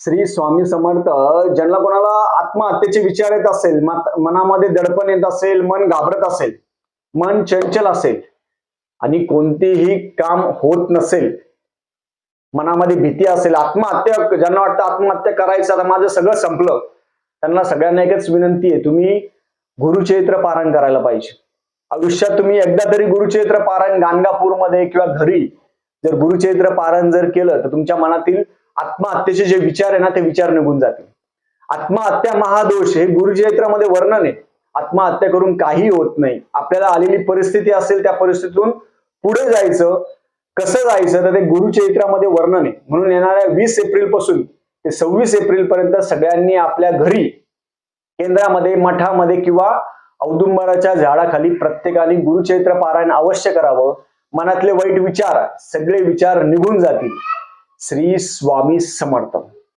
श्री स्वामी समर्थ ज्यांना कोणाला आत्महत्येचे विचार येत असेल मत- मनामध्ये दडपण येत असेल मन घाबरत असेल मन चंचल असेल आणि कोणतेही काम होत नसेल मनामध्ये भीती असेल आत्महत्या ज्यांना वाटतं आत्महत्या करायचं आता माझं सगळं संपलं त्यांना सगळ्यांना एकच विनंती आहे तुम्ही गुरुचरित्र पारायण करायला पाहिजे. आयुष्यात तुम्ही एकदा तरी गुरुचरित्र पारायण गाणगापूरमध्ये किंवा घरी जर गुरुचरित्र पारायण जर केलं तर तुमच्या मनातील आत्महत्येचे जे विचार आहे ना ते विचार निघून जातील. आत्महत्या महादोष हे गुरुचरित्रामध्ये वर्णन आहे. आत्महत्या करून काही होत नाही. आपल्याला आलेली परिस्थिती असेल त्या परिस्थितीतून पुढे जायचं कसं जायचं तर ते गुरुचरित्रामध्ये वर्णन आहे. म्हणून येणाऱ्या वीस एप्रिलपासून ते सव्वीस एप्रिल पर्यंत सगळ्यांनी आपल्या घरी केंद्रामध्ये मठामध्ये किंवा औदुंबराच्या झाडाखाली प्रत्येकाने गुरुचरित्र पारायण अवश्य करावं. मनातले वाईट विचार सगळे विचार निघून जातील. श्री स्वामी समर्थ।